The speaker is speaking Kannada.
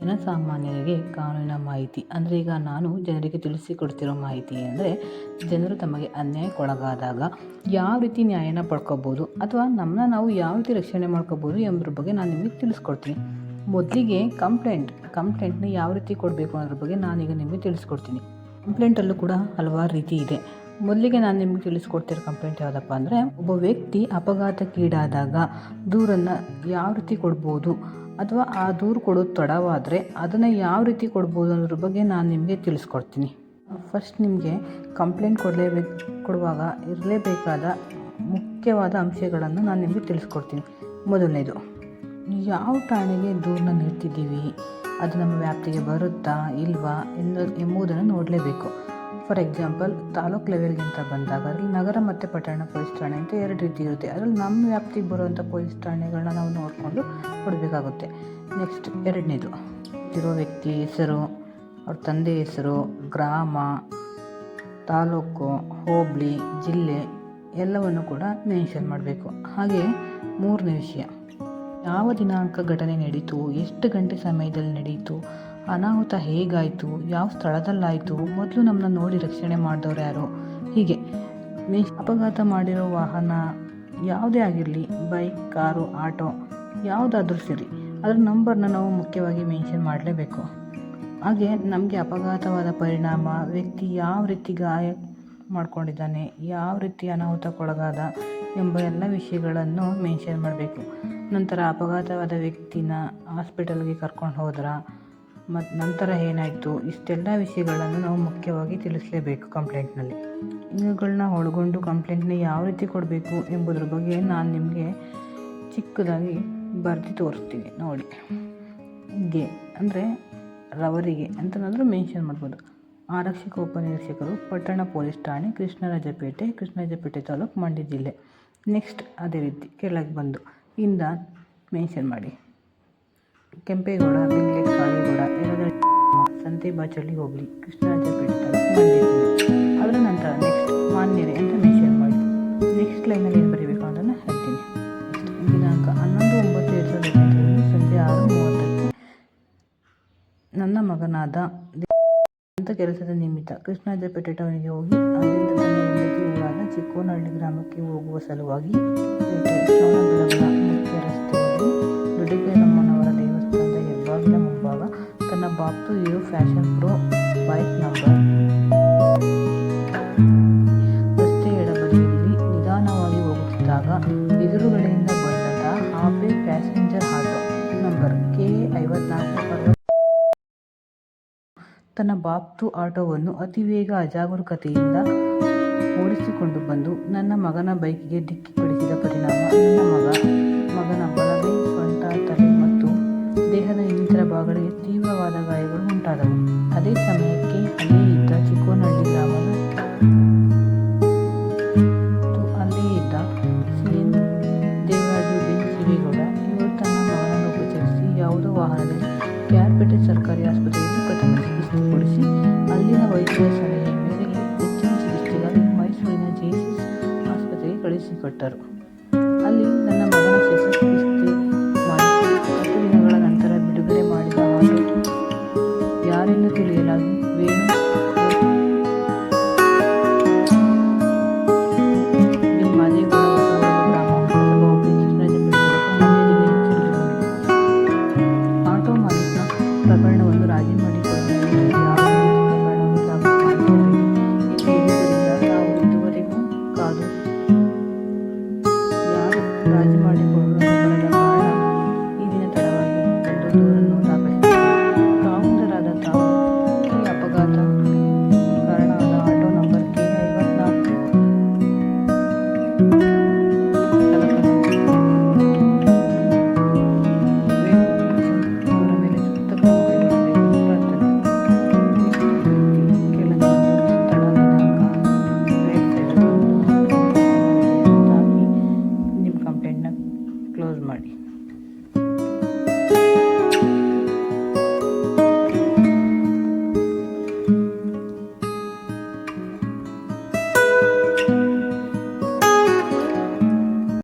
ಜನಸಾಮಾನ್ಯರಿಗೆ ಕಾನೂನಿನ ಮಾಹಿತಿ. ಅಂದರೆ ಈಗ ನಾನು ಜನರಿಗೆ ತಿಳಿಸಿಕೊಡ್ತಿರೋ ಮಾಹಿತಿ ಅಂದರೆ, ಜನರು ತಮಗೆ ಅನ್ಯಾಯಕ್ಕೊಳಗಾದಾಗ ಯಾವ ರೀತಿ ನ್ಯಾಯನ ಪಡ್ಕೋಬೋದು, ಅಥವಾ ನಮ್ಮನ್ನ ನಾವು ಯಾವ ರೀತಿ ರಕ್ಷಣೆ ಮಾಡ್ಕೋಬೋದು ಎಂಬುದ್ರ ಬಗ್ಗೆ ನಾನು ನಿಮಗೆ ತಿಳಿಸ್ಕೊಡ್ತೀನಿ. ಮೊದಲಿಗೆ ಕಂಪ್ಲೇಂಟ್, ಕಂಪ್ಲೇಂಟ್ನ ಯಾವ ರೀತಿ ಕೊಡಬೇಕು ಅನ್ನೋದ್ರ ಬಗ್ಗೆ ನಾನೀಗ ನಿಮಗೆ ತಿಳಿಸ್ಕೊಡ್ತೀನಿ. ಕಂಪ್ಲೇಂಟಲ್ಲೂ ಕೂಡ ಹಲವಾರು ರೀತಿ ಇದೆ. ಮೊದಲಿಗೆ ನಾನು ನಿಮಗೆ ತಿಳಿಸ್ಕೊಡ್ತಿರೋ ಕಂಪ್ಲೇಂಟ್ ಯಾವುದಪ್ಪ ಅಂದರೆ, ಒಬ್ಬ ವ್ಯಕ್ತಿ ಅಪಘಾತಕ್ಕೀಡಾದಾಗ ದೂರನ್ನು ಯಾವ ರೀತಿ ಕೊಡ್ಬೋದು ಅಥವಾ ಆ ದೂರು ಕೊಡೋದು ತಡವಾದರೆ ಅದನ್ನು ಯಾವ ರೀತಿ ಕೊಡ್ಬೋದು ಅನ್ನೋದ್ರ ಬಗ್ಗೆ ನಾನು ನಿಮಗೆ ತಿಳಿಸ್ಕೊಡ್ತೀನಿ. ಫಸ್ಟ್ ನಿಮಗೆ ಕಂಪ್ಲೇಂಟ್ ಕೊಡಲೇಬೇಕು, ಕೊಡುವಾಗ ಇರಲೇಬೇಕಾದ ಮುಖ್ಯವಾದ ಅಂಶಗಳನ್ನು ನಾನು ನಿಮಗೆ ತಿಳಿಸ್ಕೊಡ್ತೀನಿ. ಮೊದಲನೇದು ಯಾವ ಠಾಣೆಗೆ ದೂರನ್ನ ನೀಡ್ತಿದ್ದೀವಿ? ಅದು ನಮ್ಮ ವ್ಯಾಪ್ತಿಗೆ ಬರುತ್ತಾ, ಇಲ್ವಾ ಎಂದು ಎಂಬುದನ್ನು ನೋಡಲೇಬೇಕು. ಫಾರ್ ಎಕ್ಸಾಂಪಲ್ ತಾಲೂಕ್ ಲೆವೆಲ್ಗಿಂತ ಬಂದಾಗ ಅದರಲ್ಲಿ ನಗರ ಮತ್ತು ಪಟ್ಟಣ ಪೊಲೀಸ್ ಠಾಣೆ ಅಂತ ಎರಡು ರೀತಿ ಇರುತ್ತೆ. ಅದರಲ್ಲಿ ನಮ್ಮ ವ್ಯಾಪ್ತಿಗೆ ಬರುವಂಥ ಪೊಲೀಸ್ ಠಾಣೆಗಳನ್ನ ನಾವು ನೋಡಿಕೊಂಡು ಕೊಡಬೇಕಾಗುತ್ತೆ. ನೆಕ್ಸ್ಟ್ ಎರಡನೇದು ಇರೋ ವ್ಯಕ್ತಿ ಹೆಸರು, ಅವ್ರ ತಂದೆ ಹೆಸರು, ಗ್ರಾಮ, ತಾಲೂಕು, ಹೋಬಳಿ, ಜಿಲ್ಲೆ ಎಲ್ಲವನ್ನು ಕೂಡ ಮೆನ್ಷನ್ ಮಾಡಬೇಕು. ಹಾಗೆ ಮೂರನೇ ವಿಷಯ, ಯಾವ ದಿನಾಂಕ ಘಟನೆ ನಡೀತು, ಎಷ್ಟು ಗಂಟೆ ಸಮಯದಲ್ಲಿ ನಡೀತು ಅನಾಹುತ ಹೇಗಾಯಿತು? ಯಾವ ಸ್ಥಳದಲ್ಲಾಯಿತು? ಮೊದಲು ನಮ್ಮನ್ನ ನೋಡಿ ರಕ್ಷಣೆ ಮಾಡಿದವ್ರು ಯಾರು? ಹೀಗೆ. ಅಪಘಾತ ಮಾಡಿರೋ ವಾಹನ ಯಾವುದೇ ಆಗಿರಲಿ, ಬೈಕ್, ಕಾರು, ಆಟೋ, ಯಾವುದಾದ್ರೂ ಸರಿ. ಅದರ ನಂಬರ್ನ ನಾವು ಮುಖ್ಯವಾಗಿ ಮೆನ್ಷನ್ ಮಾಡಲೇಬೇಕು. ಹಾಗೆ ನಮಗೆ ಅಪಘಾತವಾದ ಪರಿಣಾಮ, ವ್ಯಕ್ತಿ ಯಾವ ರೀತಿ ಗಾಯ ಮಾಡ್ಕೊಂಡಿದ್ದಾನೆ, ಯಾವ ರೀತಿ ಅನಾಹುತಕ್ಕೊಳಗಾದ ಎಂಬ ಎಲ್ಲ ವಿಷಯಗಳನ್ನು ಮೆನ್ಷನ್ ಮಾಡಬೇಕು. ನಂತರ ಅಪಘಾತವಾದ ವ್ಯಕ್ತಿನ ಹಾಸ್ಪಿಟಲ್ಗೆ ಕರ್ಕೊಂಡು ಹೋದ್ರ ಮತ್ತು ನಂತರ ಏನಾಯಿತು? ಇಷ್ಟೆಲ್ಲ ವಿಷಯಗಳನ್ನು ನಾವು ಮುಖ್ಯವಾಗಿ ತಿಳಿಸಲೇಬೇಕು ಕಂಪ್ಲೇಂಟ್ನಲ್ಲಿ. ಇವುಗಳನ್ನ ಒಳಗೊಂಡು ಕಂಪ್ಲೇಂಟ್ನ ಯಾವ ರೀತಿ ಕೊಡಬೇಕು ಎಂಬುದ್ರ ಬಗ್ಗೆ ನಾನು ನಿಮಗೆ ಚಿಕ್ಕದಾಗಿ ಬರೆದು ತೋರಿಸ್ತೀನಿ. ನೋಡಿ. ಗೆ ಅಂದರೆ ರವರಿಗೆ ಅಂತನಾದರೂ ಮೆನ್ಷನ್ ಮಾಡ್ಬೋದು. ಆರಕ್ಷಕ ಉಪನಿರೀಕ್ಷಕರು ಪಟ್ಟಣ ಪೊಲೀಸ್ ಠಾಣೆ, ಕೃಷ್ಣರಾಜಪೇಟೆ ಕೃಷ್ಣರಾಜಪೇಟೆ ತಾಲೂಕು ಮಂಡ್ಯ ಜಿಲ್ಲೆ. ನೆಕ್ಸ್ಟ್ ಅದೇ ರೀತಿ ಕೆಳಗೆ ಬಂದು ಇಂದ ಮೆನ್ಷನ್ ಮಾಡಿ. ಕೆಂಪೇಗೌಡ ಬಿಂಗ್ಲೆ ಕಾಳೇಗೌಡ ಯರದಳ್ಳಿ ಸಂತೆ ಬಾಚಳ್ಳಿ ಹೋಗಲಿ ಕೃಷ್ಣರಾಜಪೇಟೆ ತಾಲೂಕು ಅದರ ನಂತರ ನೆಕ್ಸ್ಟ್ ಮಾನ್ಯರೇ ಅಂತ ಮೆನ್ಷನ್ ಮಾಡಿ ನೆಕ್ಸ್ಟ್ ಲೈನಲ್ಲಿ ಏನು ಬರೀಬೇಕು ಅನ್ನೋದನ್ನು ಹೇಳ್ತೀನಿ. ದಿನಾಂಕ ಹನ್ನೊಂದು, ಒಂಬತ್ತು, ಎರಡು ಸಾವಿರದ ಹದಿನೆಂಟರಲ್ಲಿ ಸಂಜೆ ಆರು ಮೂವತ್ತಕ್ಕೆ ನನ್ನ ಮಗನಾದ ಅಂತ ಕೆಲಸದ ನಿಮಿತ್ತ ಕೃಷ್ಣರಾಜಪೇಟೆ ಟೌನಿಗೆ ಹೋಗಿ, ಅಲ್ಲಿಂದ ತನ್ನ ಹೆಂಡತಿ ಊರಾದ ಚಿಕ್ಕೋನಹಳ್ಳಿ ಗ್ರಾಮಕ್ಕೆ ಹೋಗುವ ಸಲುವಾಗಿ ಶ್ರವಣಬೆಳಗೊಳ ಮುಖ್ಯ ರಸ್ತೆಯಲ್ಲಿ ದೊಡ್ಡಗೇರಮ್ಮನವರ ದೇವಸ್ಥಾನದ ಹೆಬ್ಬಾಗಿಲ ಮುಂಭಾಗ ತನ್ನ ಬಾಪ್ತು Hero Passion Pro bike number. ರಸ್ತೆ ಎಡಬದಿಯಲ್ಲಿ ನಿಧಾನವಾಗಿ ಹೋಗುತ್ತಿದ್ದಾಗ ಎದುರುಗಡೆಯಿಂದ ಬಂದಂತಹ ಹಾಫೆ ಪ್ಯಾಸೆಂಜರ್ ಆಟೋ ನಂಬರ್ ಕೆ ಐವತ್ನಾಲ್ಕು. ಅರವತ್ತು ತನ್ನ ಬಾಪ್ತು ಆಟೋವನ್ನು ಅತಿ ವೇಗ ಅಜಾಗರೂಕತೆಯಿಂದ ಓಡಿಸಿಕೊಂಡು ಬಂದು ನನ್ನ ಮಗನ ಬೈಕಿಗೆ ಡಿಕ್ಕಿ ಪಡಿಸಿದ ಪರಿಣಾಮ ನನ್ನ ಮಗ, ಮಗನ ಬಲಗೈ ಸೊಂಟ ತಲೆ ಅಲ್ಲಿನ ವೈದ್ಯರ ಸಲಹೆ ಮೇರೆಗೆ ಹೆಚ್ಚಿನ ಚಿಕಿತ್ಸೆಗಾಗಿ ಮೈಸೂರಿನ ಜೆಸಿಸ್ ಆಸ್ಪತ್ರೆಗೆ ಕಳುಹಿಸಿಕೊಟ್ಟರು ರಾಜಿ ಮಾಡಿಕೊಳ್ಳಲು